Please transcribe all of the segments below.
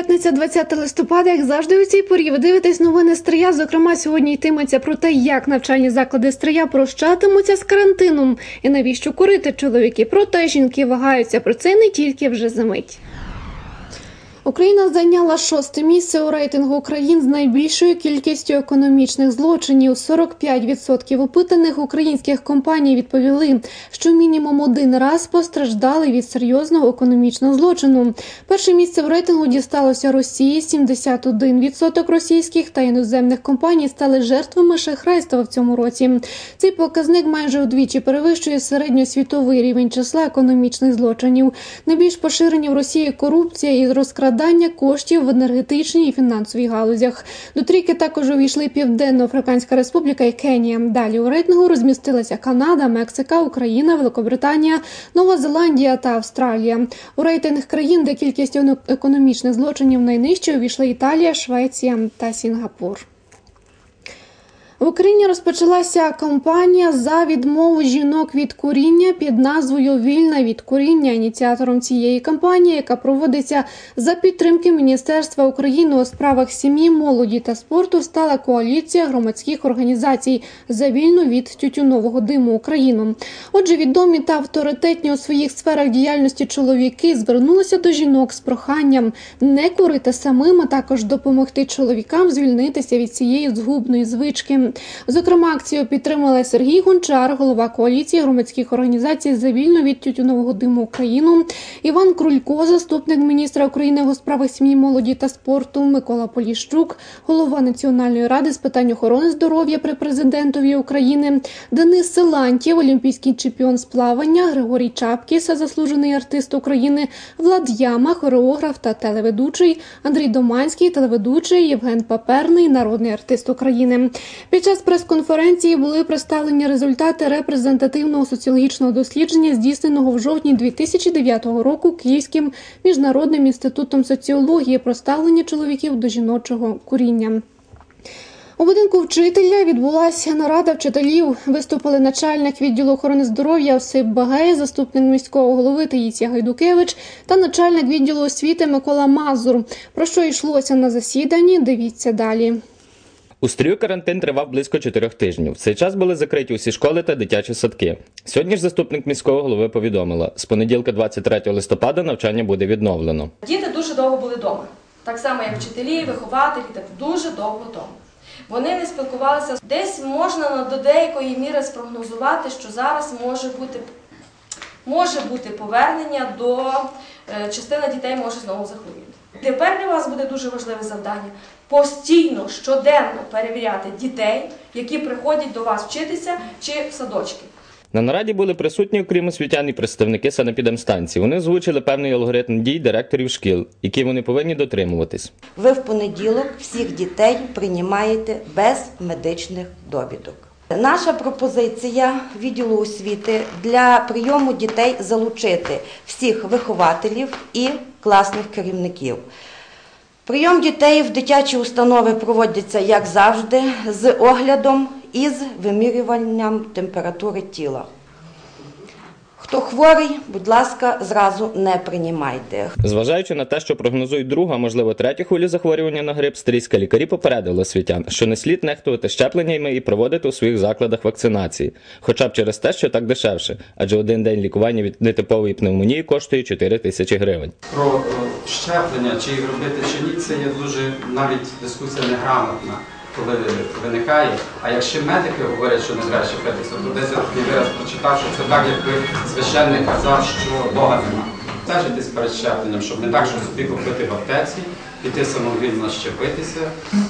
П'ятниця 20 листопада, як завжди у цій порі ви дивитесь новини Стрия. Зокрема, сьогодні йтиметься про те, як навчальні заклади Стрия прощатимуться з карантином і навіщо курити чоловіки. Проте жінки вагаються про це не тільки вже за мить. Україна зайняла шосте місце у рейтингу країн з найбільшою кількістю економічних злочинів. 45% опитаних українських компаній відповіли, що мінімум один раз постраждали від серйозного економічного злочину. Перше місце в рейтингу дісталося Росії. 71% російських та іноземних компаній стали жертвами шахрайства в цьому році. Цей показник майже удвічі перевищує середньосвітовий рівень числа економічних злочинів. Найбільш поширені в Росії корупція і розкрадання коштів в енергетичній і фінансовій галузях. До трійки також увійшли Південно-Африканська Республіка і Кенія. Далі у рейтингу розмістилися Канада, Мексика, Україна, Великобританія, Нова Зеландія та Австралія. У рейтинг країн, де кількість економічних злочинів найнижче, увійшли Італія, Швеція та Сінгапур. В Україні розпочалася кампанія за відмову жінок від куріння під назвою Вільна від куріння. Ініціатором цієї кампанії, яка проводиться за підтримки Міністерства України у справах сім'ї, молоді та спорту, стала коаліція громадських організацій за вільну від тютюнового диму Україну. Отже, відомі та авторитетні у своїх сферах діяльності чоловіки звернулися до жінок з проханням не курити самим, а також допомогти чоловікам звільнитися від цієї згубної звички. Зокрема, акцію підтримали Сергій Гончар, голова коаліції громадських організацій за вільну від тютюнового диму Україну, Іван Крулько, заступник міністра України у справах сім'ї, молоді та спорту, Микола Поліщук, голова Національної ради з питань охорони здоров'я при президентові України, Денис Силантєв, олімпійський чемпіон з плавання, Григорій Чапкіс, заслужений артист України, Влад Яма, хореограф та телеведучий, Андрій Доманський, телеведучий, Євген Паперний, народний артист України. Під час прес-конференції були представлені результати репрезентативного соціологічного дослідження, здійсненого в жовтні 2009 року Київським міжнародним інститутом соціології про ставлення чоловіків до жіночого куріння. У будинку вчителя відбулася нарада вчителів. Виступили начальник відділу охорони здоров'я Осип Багай, заступник міського голови Таїсія Гайдукевич та начальник відділу освіти Микола Мазур. Про що йшлося на засіданні? Дивіться далі. У стрію карантин тривав близько чотирьох тижнів. В цей час були закриті усі школи та дитячі садки. Сьогодні ж заступник міського голови повідомила, з понеділка 23 листопада навчання буде відновлено. Діти дуже довго були вдома. Так само, як вчителі, вихователі, так дуже довго вдома. Вони не спілкувалися. Десь можна до деякої міри спрогнозувати, що зараз може бути, може бути повернення до е, частина дітей може знову захворіти. Тепер для вас буде дуже важливе завдання постійно, щоденно перевіряти дітей, які приходять до вас вчитися чи в садочки. На нараді були присутні, окрім освітян, і представники санепідемстанції. Вони озвучили певний алгоритм дій директорів шкіл, які вони повинні дотримуватись. Ви в понеділок всіх дітей приймаєте без медичних довідок. Наша пропозиція відділу освіти для прийому дітей залучити всіх вихователів і класних керівників. Прийом дітей в дитячі установи проводиться, як завжди, з оглядом і з вимірюванням температури тіла. Хто хворий, будь ласка, зразу не приймайте. Зважаючи на те, що прогнозують другу, а можливо третю хвилю захворювання на грип, стрійська лікарі попередили освітян, що не слід нехтувати щепленнями і проводити у своїх закладах вакцинації, хоча б через те, що так дешевше, адже один день лікування від нетипової пневмонії коштує 4 тисячі гривень. Про е, щеплення, чи їх робити чи ні, це є дуже навіть дискусія неграмотна, коли виникає. А якщо медики говорять, що не треба щепитися, то десь я такий вираз прочитав, що це так, якби священник казав, що Бога нема. Стежитись перед щепленням, щоб не так, що собі купити в аптеці, піти самовільно щепитися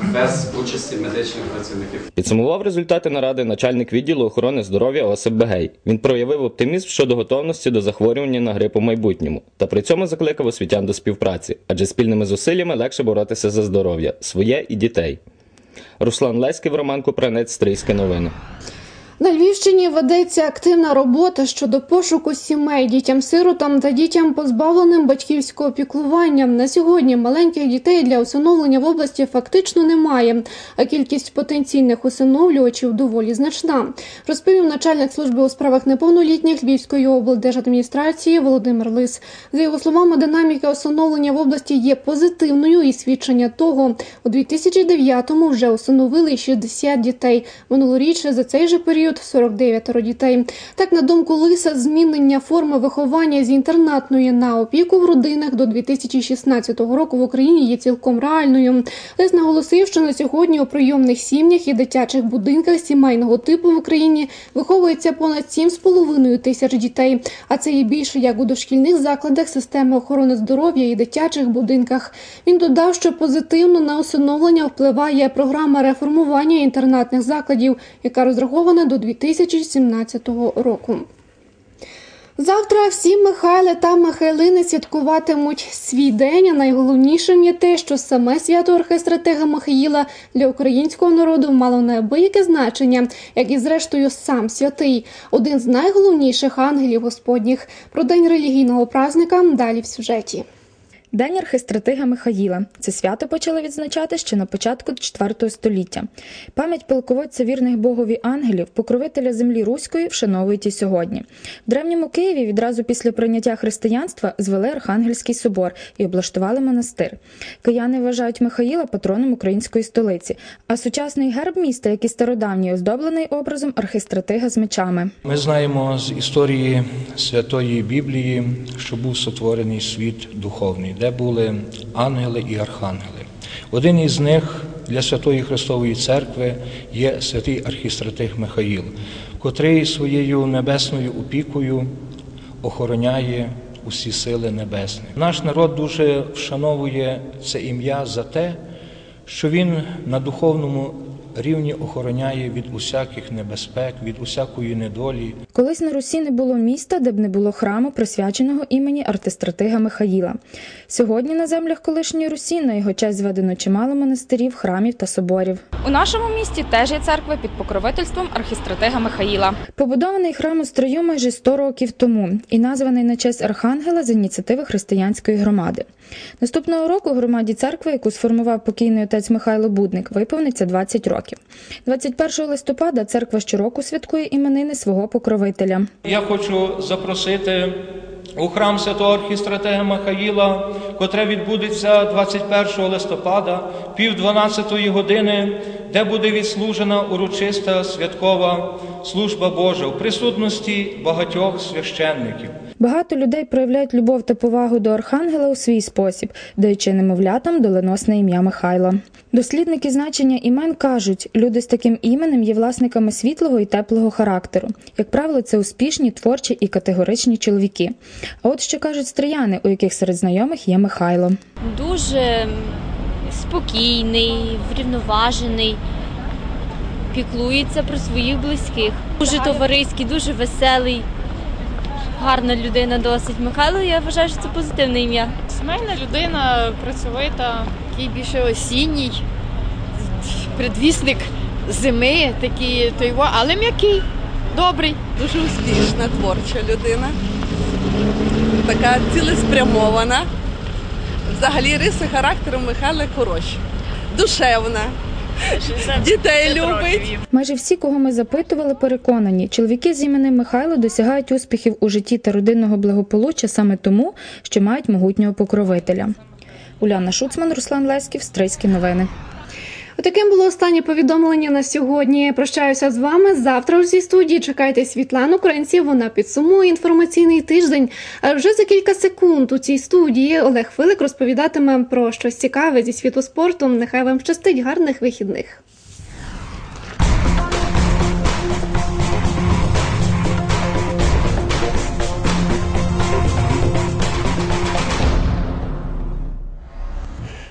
без участі медичних працівників. Підсумував результати наради начальник відділу охорони здоров'я Осип Бегей. Він проявив оптимізм щодо готовності до захворювання на грип у майбутньому, та при цьому закликав освітян до співпраці, адже спільними зусиллями легше боротися за здоров'я своє і дітей. Руслан Леськів, Роман Купранець, Стрийські новини. На Львівщині ведеться активна робота щодо пошуку сімей дітям-сиротам та дітям, позбавленим батьківського піклування. На сьогодні маленьких дітей для усиновлення в області фактично немає, а кількість потенційних усиновлювачів доволі значна. Розповів начальник служби у справах неповнолітніх Львівської облдержадміністрації Володимир Лис. За його словами, динаміка усиновлення в області є позитивною і свідчення того, у 2009-му вже усиновили 60 дітей. Минулоріч за цей же період 49 дітей. Так, на думку Лиса, змінення форми виховання з інтернатної на опіку в родинах до 2016 року в Україні є цілком реальною. Лис наголосив, що на сьогодні у прийомних сім'ях і дитячих будинках сімейного типу в Україні виховується понад 7,5 тисяч дітей. А це є більше як у дошкільних закладах системи охорони здоров'я і дитячих будинках. Він додав, що позитивно на усиновлення впливає програма реформування інтернатних закладів, яка розрахована до 2017 року. Завтра всі Михайли та Михайлини святкуватимуть свій день. А найголовнішим є те, що саме свято оркестратега Михаїла для українського народу мало неабияке значення, як і зрештою сам святий, один з найголовніших ангелів Господніх. Про день релігійного празника далі в сюжеті. День архистратига Михаїла. Це свято почали відзначати ще на початку IV століття. Пам'ять полководця вірних богові ангелів, покровителя землі руської, вшановують і сьогодні. В древньому Києві відразу після прийняття християнства звели Архангельський собор і облаштували монастир. Кияни вважають Михаїла патроном української столиці, а сучасний герб міста, як і стародавній, оздоблений образом архистратига з мечами. Ми знаємо з історії Святої Біблії, що був сотворений світ духовний, де були ангели і архангели. Один із них для Святої Христової Церкви є святий архістратиг Михаїл, котрий своєю небесною опікою охороняє усі сили небесні. Наш народ дуже вшановує це ім'я за те, що він на духовному рівні охороняє від усяких небезпек, від усякої недолі, Колись на Русі не було міста, де б не було храму, присвяченого імені артистратига Михаїла. Сьогодні на землях колишньої Русі на його честь зведено чимало монастирів, храмів та соборів. У нашому місті теж є церква під покровительством архістратига Михаїла. Побудований храм у строю майже 100 років тому і названий на честь архангела з ініціативи християнської громади. Наступного року громаді церкви, яку сформував покійний отець Михайло Будник, виповниться 20 років. 21 листопада церква щороку святкує іменини свого покровителя. Я хочу запросити у храм святого архістратега Михаїла, котре відбудеться 21 листопада, пів 12 години, де буде відслужена урочиста святкова служба Божа в присутності багатьох священників. Багато людей проявляють любов та повагу до архангела у свій спосіб, даючи немовлятам доленосне ім'я Михайла. Дослідники значення імен кажуть, люди з таким іменем є власниками світлого і теплого характеру. Як правило, це успішні, творчі і категоричні чоловіки. А от що кажуть стрияни, у яких серед знайомих є Михайло. дуже спокійний, врівноважений, піклується про своїх близьких. Дуже товариський, дуже веселий, гарна людина досить. Михайло, я вважаю, що це позитивне ім'я. Сімейна людина, працьовита, такий більше осінній, предвісник зими, такий той, во, але м'який, добрий. Дуже успішна, творча людина, така цілеспрямована. Взагалі риси характеру Михайла хороші, душевна, дітей любить. Майже всі, кого ми запитували, переконані, чоловіки з іменем Михайло досягають успіхів у житті та родинного благополуччя саме тому, що мають могутнього покровителя. Уляна Шуцман, Руслан Леськів, Стрийські новини. Отаким було останнє повідомлення на сьогодні. Прощаюся з вами. Завтра у цій студії чекайте Світлану Українців. Вона підсумує інформаційний тиждень. А вже за кілька секунд у цій студії Олег Филик розповідатиме про щось цікаве зі світу спорту. Нехай вам щастить гарних вихідних.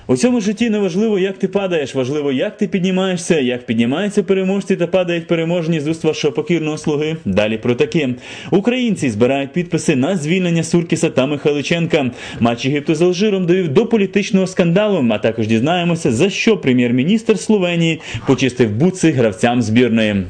У цьому житті не важливо, як ти падаєш, важливо, як ти піднімаєшся, як піднімаються переможці та падають переможні з уст вашого покірного слуги. Далі про таке. Українці збирають підписи на звільнення Суркіса та Михайличенка. Матч Єгипту з Алжиром довів до політичного скандалу. А також дізнаємося, за що прем'єр-міністр Словенії почистив буци гравцям збірної.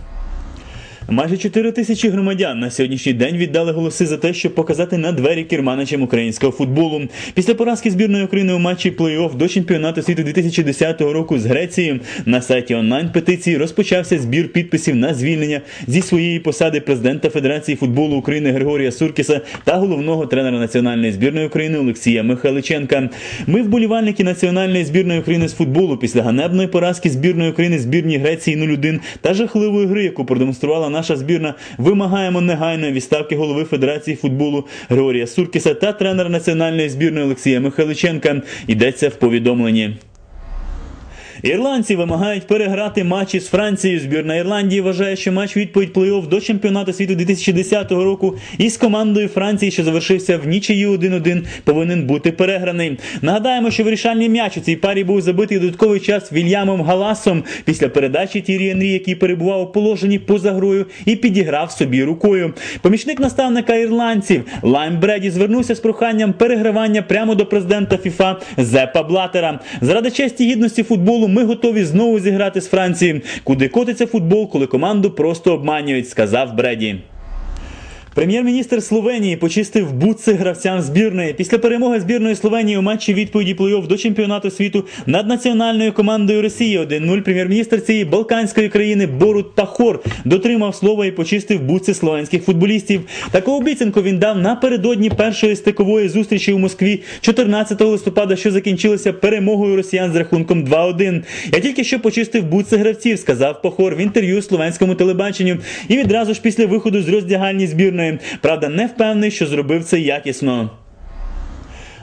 Майже 4 тисячі громадян на сьогоднішній день віддали голоси за те, щоб показати на двері керманичам українського футболу. Після поразки збірної України у матчі плей-офф до чемпіонату світу 2010 року з Грецією на сайті онлайн петиції розпочався збір підписів на звільнення зі своєї посади президента Федерації футболу України Григорія Суркіса та головного тренера національної збірної України Олексія Михайличенка. Ми вболівальники національної збірної України з футболу після ганебної поразки збірної України збірні Греції 0-1 та жахливої гри, яку продемонструвала наша збірна, вимагаємо негайної відставки голови Федерації футболу Григорія Суркіса та тренера національної збірної Олексія Михайличенка. Йдеться в повідомленні. Ірландці вимагають переграти матчі з Францією. Збірна Ірландії вважає, що матч відповідь плей-офф до чемпіонату світу 2010 року із командою Франції, що завершився в нічиї 1-1, повинен бути переграний. Нагадаємо, що вирішальний м'яч у цій парі був забитий додатковий час Вільямом Галасом після передачі Тірі Енрі, який перебував у положенні поза грою і підіграв собі рукою. Помічник наставника ірландців Лайм Бреді звернувся з проханням перегравання прямо до президента ФІФА Зепа Блатера. Заради честі гідності футболу ми готові знову зіграти з Франції, Куди котиться футбол, коли команду просто обманюють, сказав Бреді. Прем'єр-міністр Словенії почистив бутси гравцям збірної. Після перемоги збірної Словенії у матчі відповіді плей-офф до чемпіонату світу над національною командою Росії 1-0 прем'єр-міністр цієї балканської країни Борут Пахор дотримав слова і почистив бутси словенських футболістів. Таку обіцянку він дав напередодні першої стикової зустрічі у Москві 14 листопада, що закінчилася перемогою росіян з рахунком 2-1. Я тільки що почистив бутси гравців, сказав Пахор в інтерв'ю словенському телебаченню. І відразу ж після виходу з роздягальні збірної. Правда, не впевнений, що зробив це якісно.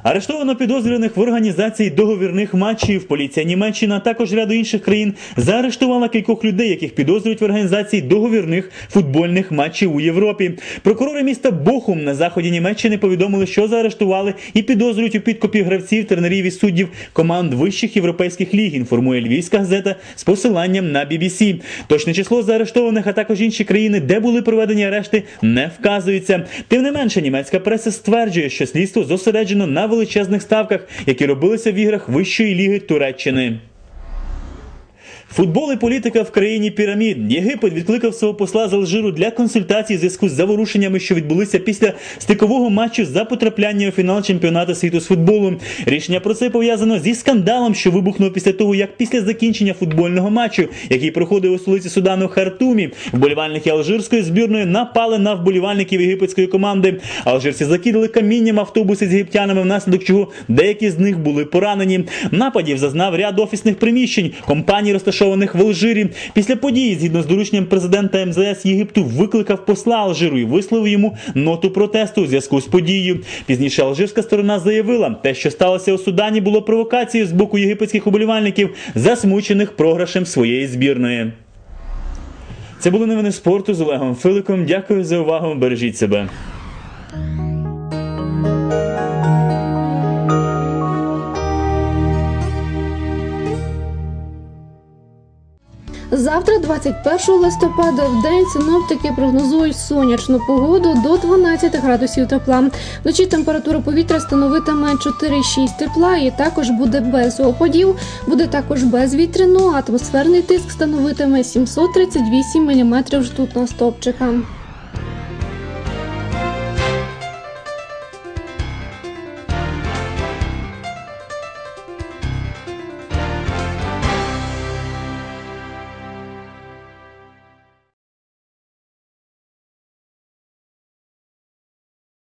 Арештовано підозрюваних в організації договірних матчів. Поліція Німеччини, а також ряду інших країн заарештувала кількох людей, яких підозрюють в організації договірних футбольних матчів у Європі. Прокурори міста Бохум на заході Німеччини повідомили, що заарештували і підозрюють у підкопі гравців, тренерів і суддів команд вищих європейських ліг. Інформує Львівська газета з посиланням на BBC. Точне число заарештованих, а також інші країни, де були проведені арешти, не вказується. Тим не менше, німецька преса стверджує, що слідство зосереджено на величезних ставках, які робилися в іграх Вищої ліги Туреччини. Футбол і політика в країні пірамід. Єгипет відкликав свого посла з Алжиру для консультацій в зв'язку з заворушеннями, що відбулися після стикового матчу за потрапляння у фінал чемпіонату світу з футболу. Рішення про це пов'язано зі скандалом, що вибухнув після того, як після закінчення футбольного матчу, який проходив у столиці Судану Хартумі, вболівальники алжирської збірної напали на вболівальників єгипетської команди. Алжирці закидали камінням автобуси з єгиптянами, внаслідок чого деякі з них були поранені. Нападів зазнав ряд офісних приміщень, компанії компаній розташованих в Алжирі. Після події, згідно з дорученням президента МЗС Єгипту, викликав посла Алжиру і висловив йому ноту протесту у зв'язку з подією. Пізніше алжирська сторона заявила, те, що сталося у Судані, було провокацією з боку єгипетських уболівальників, засмучених програшем своєї збірної. Це були новини спорту з Олегом Филиком. Дякую за увагу. Бережіть себе. Завтра, 21 листопада, в день синоптики прогнозують сонячну погоду до 12 градусів тепла. Вночі температура повітря становитиме 4-6 тепла і також буде без опадів. Буде також безвітряно. Атмосферний тиск становитиме 738 мм ртутного стопчика.